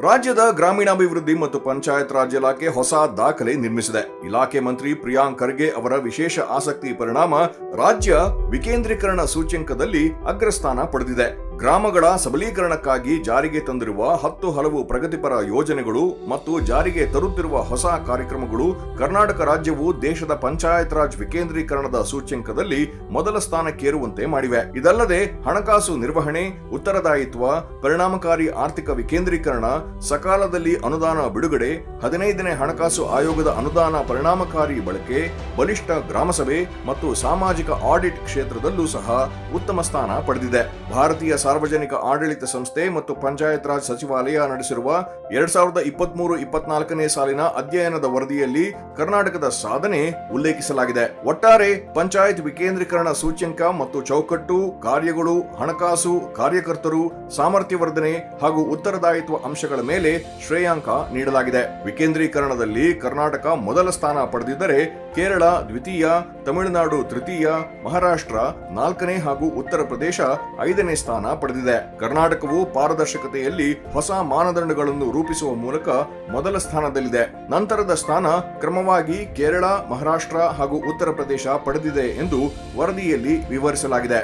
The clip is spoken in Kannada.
ರಾಜ್ಯದ ಗ್ರಾಮೀಣಾಭಿವೃದ್ಧಿ ಮತ್ತು ಪಂಚಾಯತ್ ರಾಜ್ ಇಲಾಖೆ ಹೊಸ ದಾಖಲೆ ನಿರ್ಮಿಸಿದೆ. ಇಲಾಖೆ ಮಂತ್ರಿ ಪ್ರಿಯಾಂಕ್ ಖರ್ಗೆ ಅವರ ವಿಶೇಷ ಆಸಕ್ತಿ ಪರಿಣಾಮ ರಾಜ್ಯ ವಿಕೇಂದ್ರೀಕರಣ ಸೂಚ್ಯಂಕದಲ್ಲಿ ಅಗ್ರಸ್ಥಾನ ಪಡೆದಿದೆ. ಗ್ರಾಮಗಳ ಸಬಲೀಕರಣಕ್ಕಾಗಿ ಜಾರಿಗೆ ತಂದಿರುವ ಹತ್ತು ಹಲವು ಪ್ರಗತಿಪರ ಯೋಜನೆಗಳು ಮತ್ತು ಜಾರಿಗೆ ತರುತ್ತಿರುವ ಹೊಸ ಕಾರ್ಯಕ್ರಮಗಳು ಕರ್ನಾಟಕ ರಾಜ್ಯವು ದೇಶದ ಪಂಚಾಯತ್ ರಾಜ್ ವಿಕೇಂದ್ರೀಕರಣದ ಸೂಚ್ಯಂಕದಲ್ಲಿ ಮೊದಲ ಸ್ಥಾನಕ್ಕೇರುವಂತೆ ಮಾಡಿವೆ. ಇದಲ್ಲದೆ ಹಣಕಾಸು ನಿರ್ವಹಣೆ, ಉತ್ತರದಾಯಿತ್ವ, ಪರಿಣಾಮಕಾರಿ ಆರ್ಥಿಕ ವಿಕೇಂದ್ರೀಕರಣ, ಸಕಾಲದಲ್ಲಿ ಅನುದಾನ ಬಿಡುಗಡೆ, ಹದಿನೈದನೇ ಹಣಕಾಸು ಆಯೋಗದ ಅನುದಾನ ಪರಿಣಾಮಕಾರಿ ಬಳಕೆ, ಬಲಿಷ್ಠ ಗ್ರಾಮಸಭೆ ಮತ್ತು ಸಾಮಾಜಿಕ ಆಡಿಟ್ ಕ್ಷೇತ್ರದಲ್ಲೂ ಸಹ ಉತ್ತಮ ಸ್ಥಾನ ಪಡೆದಿದೆ. ಭಾರತೀಯ ಸಾರ್ವಜನಿಕ ಆಡಳಿತ ಸಂಸ್ಥೆ ಮತ್ತು ಪಂಚಾಯತ್ ರಾಜ್ ಸಚಿವಾಲಯ ನಡೆಸಿರುವ ಎರಡ್ ಸಾವಿರದ ಇಪ್ಪತ್ಮೂರು ಇಪ್ಪತ್ನಾಲ್ಕನೇ ಸಾಲಿನ ಅಧ್ಯಯನದ ವರದಿಯಲ್ಲಿ ಕರ್ನಾಟಕದ ಸಾಧನೆ ಉಲ್ಲೇಖಿಸಲಾಗಿದೆ. ಒಟ್ಟಾರೆ ಪಂಚಾಯತ್ ವಿಕೇಂದ್ರೀಕರಣ ಸೂಚ್ಯಂಕ ಮತ್ತು ಚೌಕಟ್ಟು, ಕಾರ್ಯಗಳು, ಹಣಕಾಸು, ಕಾರ್ಯಕರ್ತರು, ಸಾಮರ್ಥ್ಯವರ್ಧನೆ ಹಾಗೂ ಉತ್ತರದಾಯಿತ್ವ ಅಂಶಗಳ ಮೇಲೆ ಶ್ರೇಯಾಂಕ ನೀಡಲಾಗಿದೆ. ವಿಕೇಂದ್ರೀಕರಣದಲ್ಲಿ ಕರ್ನಾಟಕ ಮೊದಲ ಸ್ಥಾನ ಪಡೆದಿದ್ದರೆ ಕೇರಳ, ದ್ವಿತೀಯ, ತಮಿಳುನಾಡು, ತೃತೀಯ, ಮಹಾರಾಷ್ಟ್ರ ನಾಲ್ಕನೇ ಹಾಗೂ ಉತ್ತರ ಪ್ರದೇಶ ಐದನೇ ಸ್ಥಾನ ಪಡೆದಿದೆ. ಕರ್ನಾಟಕವು ಪಾರದರ್ಶಕತೆಯಲ್ಲಿ ಹೊಸ ಮಾನದಂಡಗಳನ್ನು ರೂಪಿಸುವ ಮೂಲಕ ಮೊದಲ ಸ್ಥಾನದಲ್ಲಿದೆ. ನಂತರದ ಸ್ಥಾನ ಕ್ರಮವಾಗಿ ಕೇರಳ, ಮಹಾರಾಷ್ಟ್ರ ಹಾಗೂ ಉತ್ತರ ಪ್ರದೇಶ ಪಡೆದಿದೆ ಎಂದು ವರದಿಯಲ್ಲಿ ವಿವರಿಸಲಾಗಿದೆ.